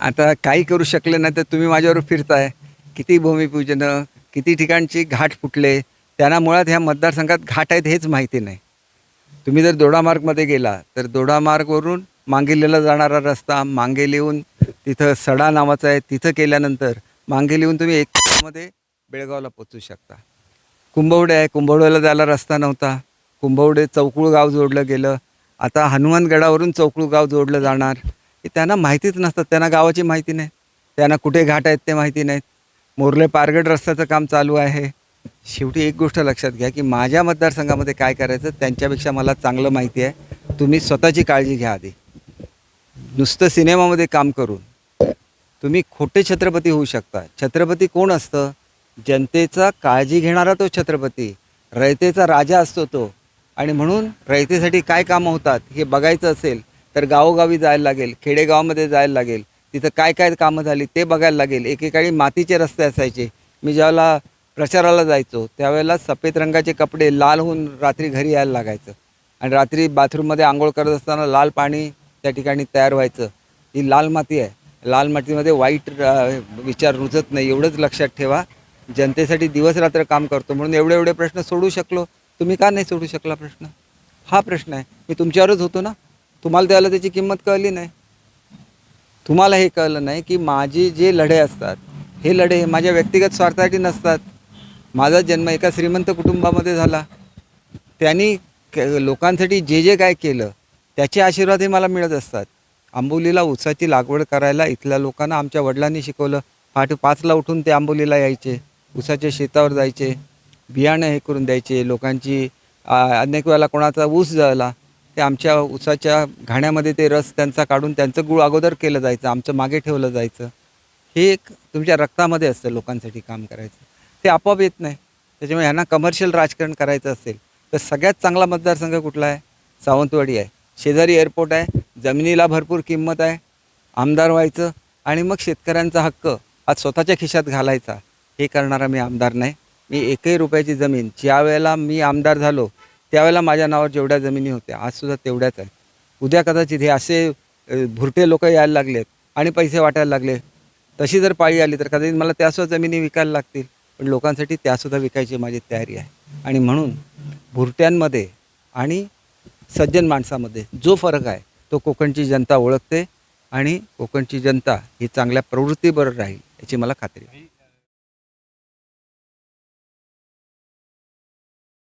आता काही करू शकले नाही तर तुम्ही माझ्यावर फिरताय. किती भूमिपूजनं किती ठिकाणची घाट फुटले त्यांना मुळात ह्या मतदारसंघात घाट आहेत हेच माहिती नाही. तुम्ही जर दोडामार्गमध्ये गेला तर दोडामार्गवरून मांगेलीला जाणारा रस्ता मांगेलीहून तिथं सडा नावाचा आहे तिथं केल्यानंतर मांगेलीहून तुम्ही एक तासामध्ये बेळगावला पोचू शकता. कुंभवडे आहे कुंभवड्याला जायला रस्ता नव्हता. कुंभवडे चौकुळ गाव जोडलं गेलं. आता हनुमानगडावरून चौकुळ गाव जोडलं जाणार. की त्यांना माहितीच नसतात त्यांना गावाची माहिती नाही. त्यांना कुठे घाट आहेत ते माहिती नाहीत. मोर्ले पारगड रस्त्याचं काम चालू आहे. शेवटी एक गोष्ट लक्षात घ्या की माझ्या मतदारसंघामध्ये काय करायचं त्यांच्यापेक्षा मला चांगलं माहिती आहे. तुम्ही स्वतःची काळजी घ्या आधी. नुसतं सिनेमामध्ये काम करून. तुम्ही खोटे छत्रपती होऊ शकता. छत्रपती कोण असतं? जनतेचा काळजी घेणारा तो छत्रपती. रयतेचा राजा असतो तो. आणि म्हणून रयतेसाठी काय कामं होतात हे बघायचं असेल तर गावोगावी जायला लागेल खेडेगावामध्ये जायला लागेल तिथं काय काय कामं झाली ते बघायला लागेल. एकेकाळी मातीचे रस्ते असायचे. मी ज्यावेळेला प्रचाराला जायचो त्यावेळेला सफेद रंगाचे कपडे लाल होऊन रात्री घरी यायला लागायचं. आणि रात्री बाथरूममध्ये आंघोळ करत असताना लाल पाणी त्या ठिकाणी तयार व्हायचं. ही लाल माती आहे. लाल मातीमध्ये वाईट विचार रुजत नाही एवढंच लक्षात ठेवा. जनतेसाठी दिवस रात्र काम करतो म्हणून एवढे एवढे प्रश्न सोडू शकलो. तुम्ही का नाही सोडू शकला प्रश्न? हा प्रश्न आहे. मी तुमच्यावरच होतो ना? तुम्हाला त्याला त्याची किंमत कळली नाही. तुम्हाला हे कळलं नाही की माझे जे लढे असतात हे लढे माझ्या व्यक्तिगत स्वार्थासाठी नसतात. माझा जन्म एका श्रीमंत कुटुंबामध्ये झाला. त्यांनी लोकांसाठी जे जे काय केलं त्याचे आशीर्वाद हे मला मिळत असतात. आंबोलीला ऊसाची लागवड करायला इथल्या लोकांना आमच्या वडिलांनी शिकवलं. पहाटे पाचला उठून ते आंबोलीला यायचे. ऊसाच्या शेतावर जायचे. बियाणं हे करून द्यायचे. लोकांची अनेक वेळेला कोणाचा ऊस जळला. ते आमच्या ऊसाच्या घाण्यामध्ये ते रस त्यांचा काढून त्यांचं गुळ अगोदर केलं जायचं आमचं मागे ठेवलं जायचं. हे एक तुमच्या रक्तामध्ये असतं लोकांसाठी काम करायचं. ते आपोआप येत नाही. त्याच्यामुळे ह्यांना कमर्शियल राजकारण करायचं असेल तर सगळ्यात चांगला मतदारसंघ कुठला आहे? सावंतवाडी आहे. शेजारी एअरपोर्ट आहे जमिनीला भरपूर किंमत आहे आमदार व्हायचं आणि मग शेतकऱ्यांचा हक्क आज स्वतःच्या खिशात घालायचा. हे करणारा मी आमदार नाही. मी एकही रुपयाची जमीन ज्या वेळेला मी आमदार झालो त्यावेळेला माझ्या नावावर जेवढ्या जमिनी होत्या आजसुद्धा तेवढ्याच आहेत. उद्या कदाचित हे असे भुरटे लोक यायला लागलेत आणि पैसे वाटायला लागले. तशी जर पाळी आली तर कदाचित मला त्यासुद्धा जमिनी विकायला लागतील. पण लोकांसाठी त्यासुद्धा विकायची माझी तयारी आहे. आणि म्हणून भुरट्यांमध्ये आणि सज्जन माणसामध्ये जो फरक आहे तो कोकणची जनता ओळखते आणि कोकणची जनता ही चांगल्या प्रवृत्तीबरोबर राहील याची मला खात्री आहे.